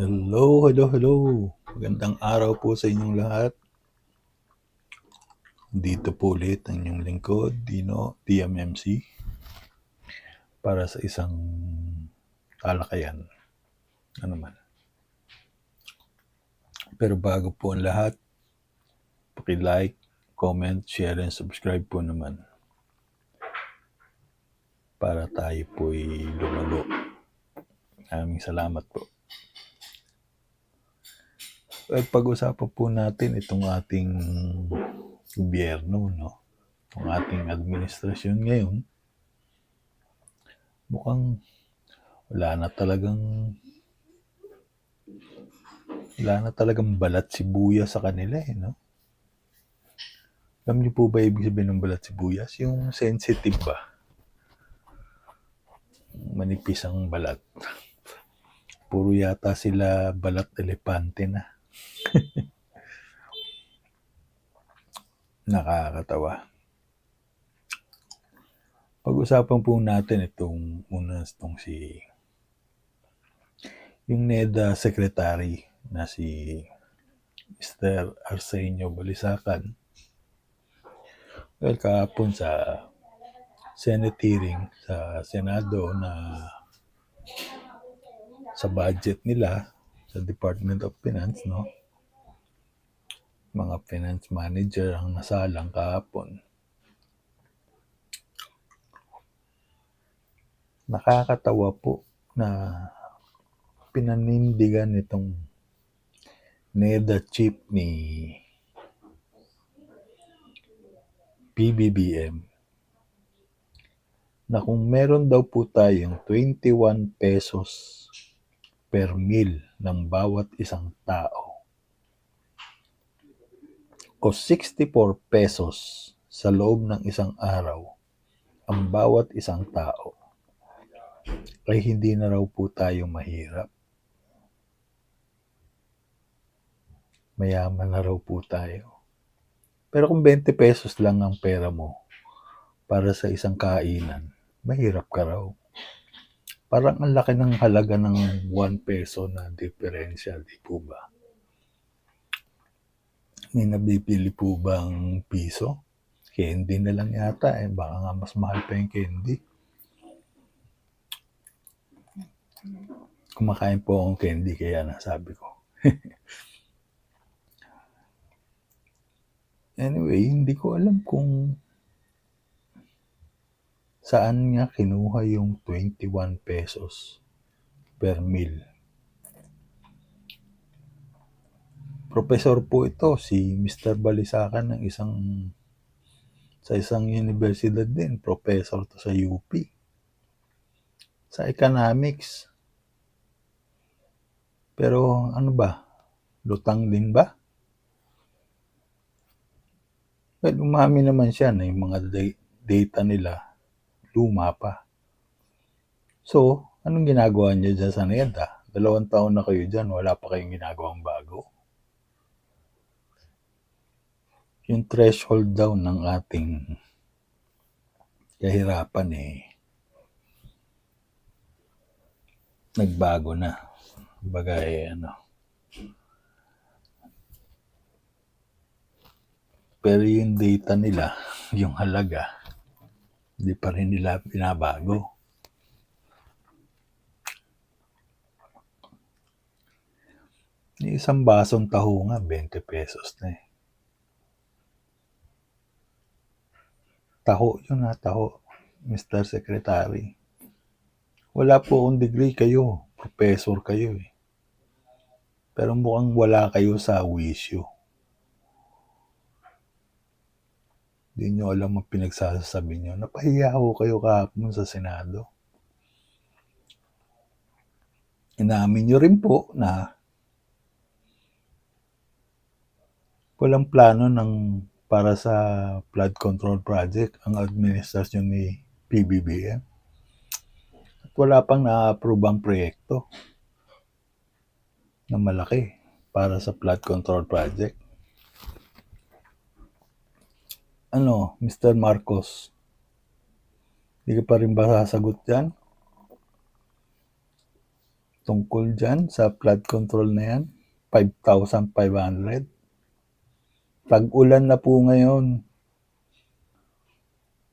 Hello, hello, hello. Magandang araw po sa inyong lahat. Dito po ulit ang inyong lingkod, Dino DMMC, para sa isang talakayan. Ano man. Pero bago po ang lahat, paki-like, comment, share, and subscribe po naman para tayo po'y lumago. Maraming salamat po. Pag-usapan po natin itong ating gobyerno, no? Itong ating administrasyon ngayon. Mukhang wala na talagang wala na talagang balat sibuyas sa kanila eh, no? Alam niyo po ba ibig sabihin ng balat sibuyas? Yung sensitive ba? Manipis ang balat. Puro yata sila balat elepante na. Nakakatawa. Pag-usapan po natin itong una itong si yung NEDA secretary na si Mr. Arsenio Balisacan. Well, kahapon sa Senate hearing sa Senado na sa budget nila sa Department of Finance, no? Mga finance manager ang nasalang kahapon. Nakakatawa po na pinanindigan itong NEDA chief ni PBBM na kung meron daw po tayong 21 pesos per meal ng bawat isang tao o 64 pesos sa loob ng isang araw ang bawat isang tao ay hindi na raw po tayo mahirap. Mayaman na raw po tayo. Pero kung 20 pesos lang ang pera mo para sa isang kainan, mahirap ka raw. Parang ang laki ng halaga ng 1 peso na diferensya, di po ba? May nabibili po bang piso? Candy na lang yata eh. Baka nga mas mahal pa yung candy. Kumakain po akong candy kaya nasabi ko. anyway, hindi ko alam kung saan niya kinuha yung 21 pesos per meal. Profesor po ito, si Mr. Balisacan ng isang sa isang universidad din, professor to sa UP. Sa economics. Pero ano ba? Lutang din ba? Well, umami naman siya na yung mga da- data nila luma pa. So, anong ginagawa niya dyan sa NEDA? Dalawang taon na kayo dyan, wala pa kayong ginagawang bago. Yung threshold daw ng ating kahirapan eh, nagbago na. Baga eh, ano. Pero yung data nila, yung halaga, hindi pa rin nila binabago. Yung isang basong taho nga, 20 pesos na eh. Taho yun ha, taho, Mr. Secretary. Wala po akong degree kayo, professor kayo eh. Pero mukhang wala kayo sa wisyo. Hindi nyo alam ang pinagsasabi nyo. Napahiya ho kayo kahapon sa Senado. Inamin nyo rin po na walang plano ng para sa flood control project ang administrasyon ni PBBM. At wala pang na-approve ang proyekto na malaki para sa flood control project. Ano, Mr. Marcos, hindi ka pa rin ba sasagot dyan? tungkol dyan sa flood control na yan. 5,500. Tag-ulan na po ngayon.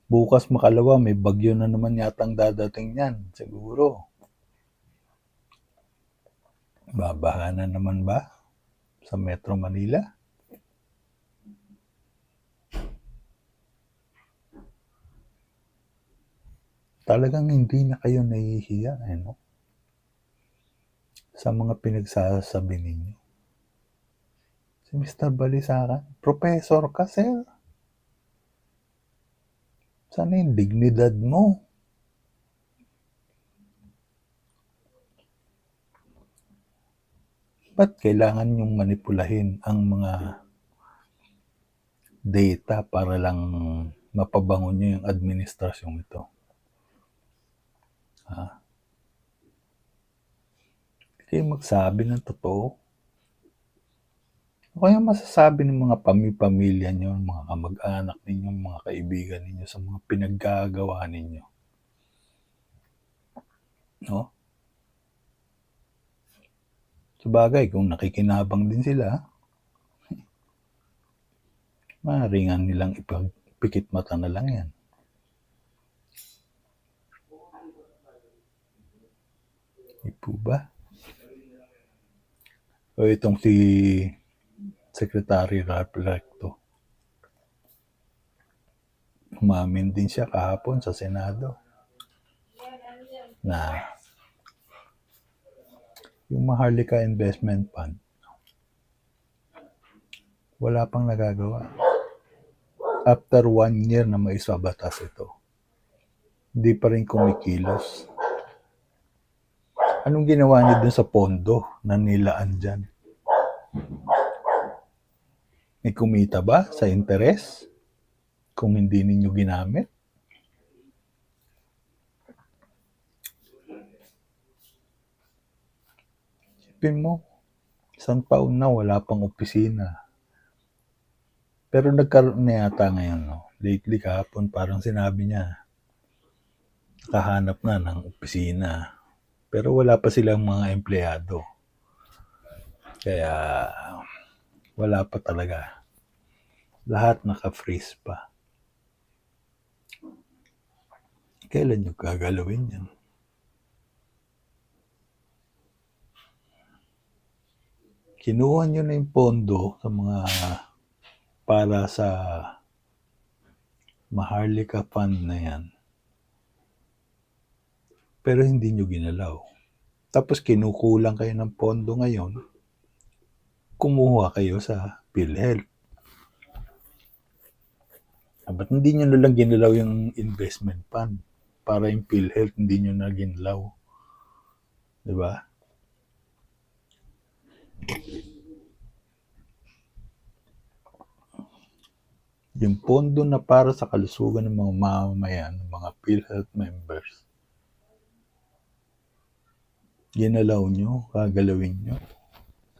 Bukas makalawa, may bagyo na naman yatang dadating yan. Siguro. Babaha na naman ba sa Metro Manila? Talagang hindi na kayo nahihiya, eh, no? Sa mga pinagsasabi ninyo. Si Mr. Balisacan, professor ka, sir. Sana yung dignidad mo? Ba't kailangan yung manipulahin ang mga data para lang mapabango nyo yung administrasyong ito? Ha? Kayo magsabi ng totoo. Ano kaya masasabi ng mga pamipamilya nyo, mga kamag-anak ninyo, mga kaibigan ninyo sa mga pinaggagawa ninyo? No? Sabagay, kung nakikinabang din sila, maaari nga nilang ipagpikit mata na lang yan. Di po ba? O itong si Secretary Ralph Recto. Umamin din siya kahapon sa Senado na yung Maharlika Investment Fund wala pang nagagawa. After one year na may batas ito, hindi pa rin kumikilos. Anong ginawa niyo dun sa pondo na nilaan dyan? May kumita ba sa interes kung hindi ninyo ginamit? Isipin mo, isang taon na wala pang opisina. Pero nagkaroon na yata ngayon, no? Lately kahapon, parang sinabi niya, nakahanap na ng opisina. Pero wala pa silang mga empleyado. Kaya, wala pa talaga. Lahat naka-freeze pa. Kailan nyo gagalawin yan? Kinuha nyo na yung pondo sa mga para sa Maharlika Fund na yan. Pero hindi nyo ginalaw. Tapos kinukulang kayo ng pondo ngayon, kumuha kayo sa PhilHealth. Ah, Ba't hindi nyo nalang ginalaw yung investment fund? Para yung PhilHealth hindi nyo na ginalaw. Di ba? Yung pondo na para sa kalusugan ng mga mamamayan, ng mga PhilHealth members, ginalaw nyo, kagalawin nyo.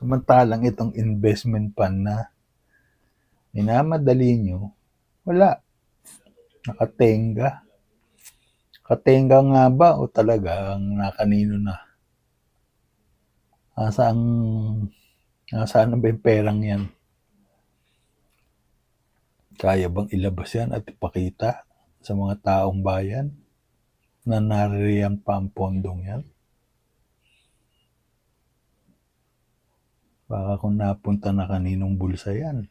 Samantalang itong investment fund na minamadali nyo, wala. Nakatenga. Katenga nga ba o talagang nakanino na? Nasaan, nasaan na ba yung perang yan? Kaya bang ilabas yan at ipakita sa mga taong bayan na naririyan pa ang pondong yan? Baka kung napunta na kaninong bulsa yan.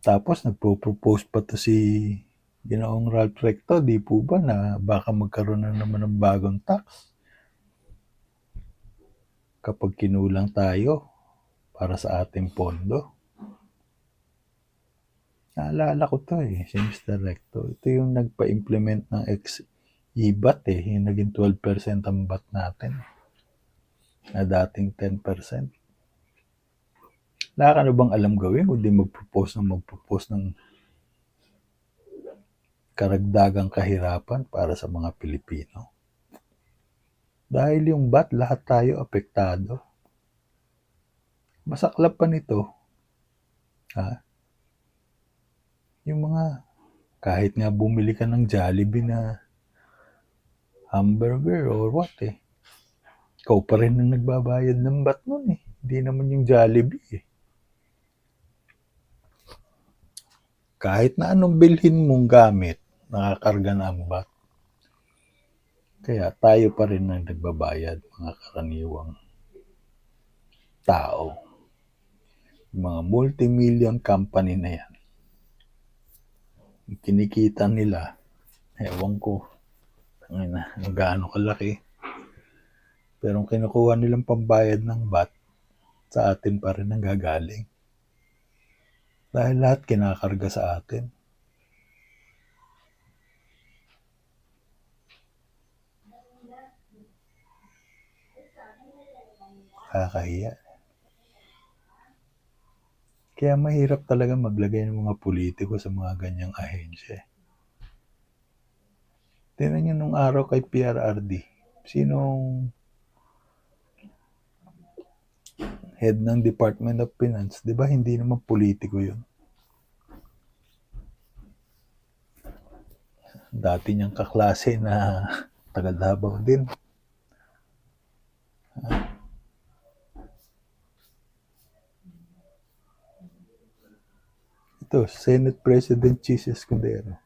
Tapos nagpo-propose pa to si Ginoong Ralph Recto, di po ba na baka magkaroon na naman ng bagong tax? Kapag kinulang tayo para sa ating pondo. Naalala ko to eh, si Mr. Recto. Ito yung nagpa-implement ng ex IBAT eh, yung naging 12% ang bat natin. Na dating 10%. Wala ka na bang alam gawin kundi mag-propose ng mag-propose ng karagdagang kahirapan para sa mga Pilipino? Dahil yung bat, lahat tayo apektado. Masaklap pa nito, ha? Yung mga, kahit nga bumili ka ng Jollibee na hamburger or what eh. Ikaw pa rin ang nagbabayad ng bat nun eh. Hindi naman yung Jollibee eh. Kahit na anong bilhin mong gamit, nakakarga na ang bat. Kaya tayo pa rin ang nagbabayad, mga karaniwang tao. Mga multimillion company na yan. Kinikita nila, ewan ko, tangin na, gaano kalaki. Pero ang kinukuha nilang pambayad ng bat, sa atin pa rin ang gagaling. Dahil lahat kinakarga sa atin. Kakahiya. Kaya mahirap talaga maglagay ng mga politiko sa mga ganyang ahensya. Tingnan nyo nung araw kay PRRD. Sinong head ng Department of Finance? Di ba hindi naman politiko yun? Dati niyang kaklase na taga Davao din. Ito, Senate President Chis Escudero.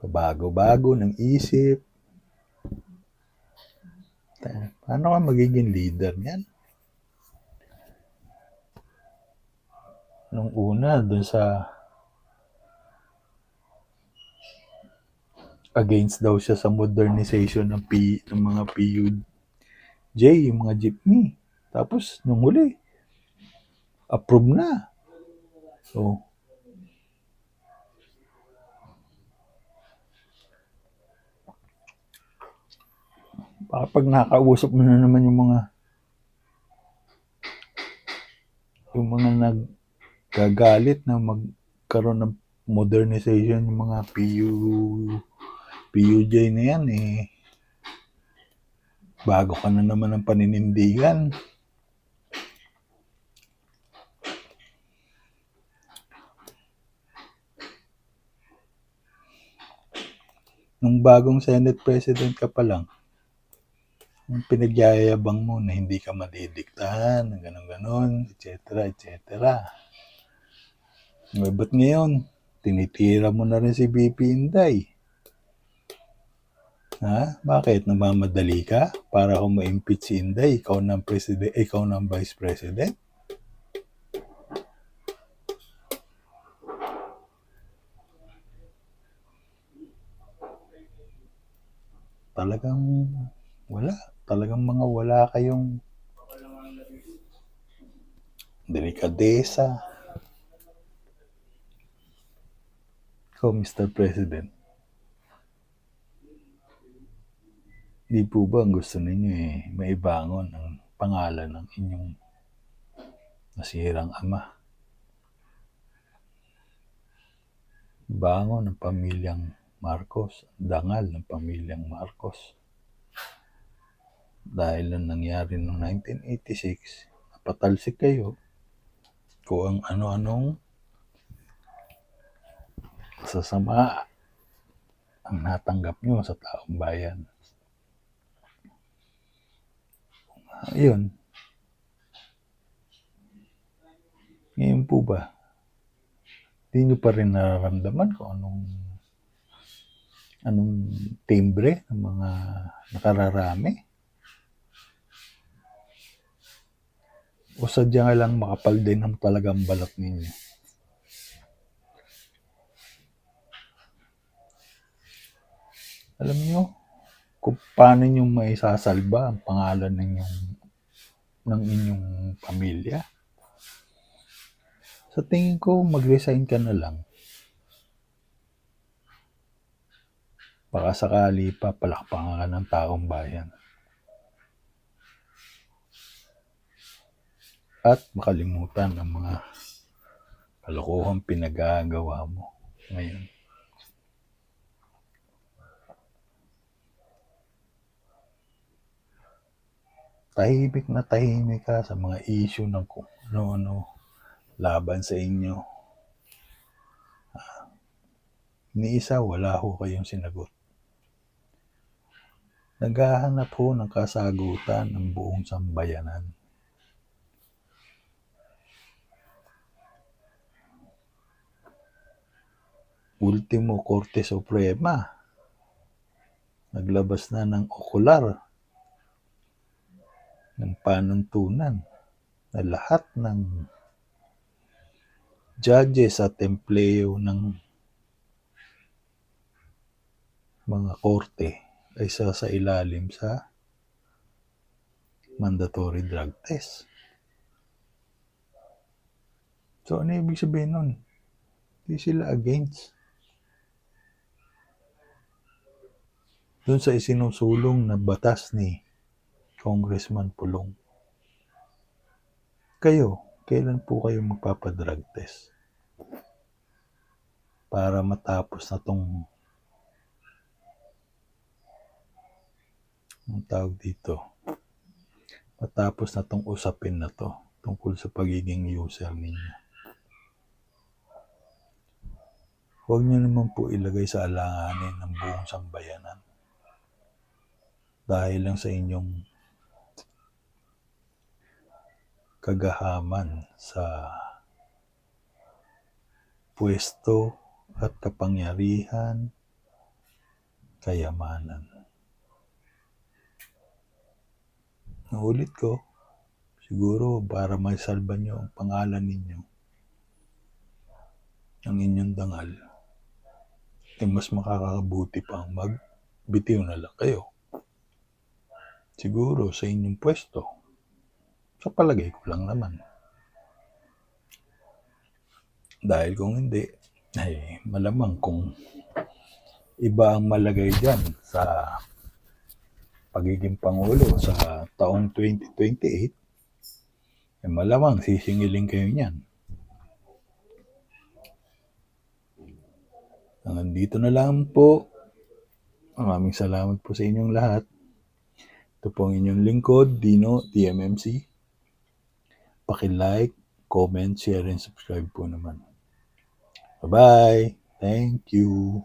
Bago-bago ng isip. Paano ka magiging leader niyan? Nung una, dun sa against daw siya sa modernization ng, P, ng mga PUJ, yung mga jeepney. Tapos, nung huli, approve na. So, pag nakausap mo na naman yung mga yung mga naggagalit na magkaroon ng modernization yung mga PU PUJ na yan eh. Bago ka na naman ng paninindigan. Nung bagong Senate President ka pa lang pinagyayabang mo na hindi ka madidiktahan, ng ganon-ganon, etc., etc. Eh, ba't ngayon, tinitira mo na rin si BP Inday? Ha? Bakit? Nagmamadali ka? Para kung ma-impeach si Inday, ikaw ng president, ikaw ng vice president? Talagang wala. Talagang mga wala kayong delikadesa. Ikaw, Mr. President, di po ba ang gusto ninyo eh, maibangon ang pangalan ng inyong nasirang ama? Bangon ng pamilyang Marcos, dangal ng pamilyang Marcos. Dahil lang nangyari noong 1986, napatalsik kayo kung ang ano-anong sasama ang natanggap nyo sa taong bayan. Ayun. Ngayon po ba, di nyo pa rin nararamdaman kung anong anong timbre ng mga nakararami? O sadya lang makapal din ang talagang balat ninyo? Alam nyo, kung paano nyo maisasalba ang pangalan ng inyong, ng inyong pamilya? Sa tingin ko, mag-resign ka na lang. Baka sakali pa palakpakan ka ng taong bayan. At makalimutan ang mga kalokohang pinagagawa mo ngayon. Tahimik na tahimik ka sa mga issue ng kung ano-ano laban sa inyo. Ah, Ni isa, wala ho kayong sinagot. naghahanap ho ng kasagutan ng buong sambayanan. Ultimo Korte Suprema, naglabas na ng okular ng panuntunan na lahat ng judges at empleyo ng mga korte ay sa ilalim sa mandatory drug test. So, ano ibig sabihin nun? Hindi sila against. Doon sa isinusulong na batas ni Congressman Pulong. Kayo, kailan po kayo magpapadrug test? Para matapos na tong ang tawag dito matapos na tong usapin na to tungkol sa pagiging user ninyo. Huwag niyo naman po ilagay sa alanganin ng buong sambayanan dahil lang sa inyong kagahaman sa pwesto at kapangyarihan, kayamanan. Naulit ko, siguro para maisalba nyo ang pangalan ninyo, ang inyong dangal, eh mas makakabuti pang magbitiw na lang kayo. Siguro sa inyong pwesto, sa palagay ko lang naman. Dahil kung hindi, ay malamang kung iba ang malagay dyan sa pagiging Pangulo sa taong 2028, eh malamang sisingilin kayo niyan. Hanggang dito na lang po. Maraming salamat po sa inyong lahat. Ito po ang inyong lingkod, Dino, DMMC. Paki-like, comment, share, and subscribe po naman. Bye-bye. Thank you.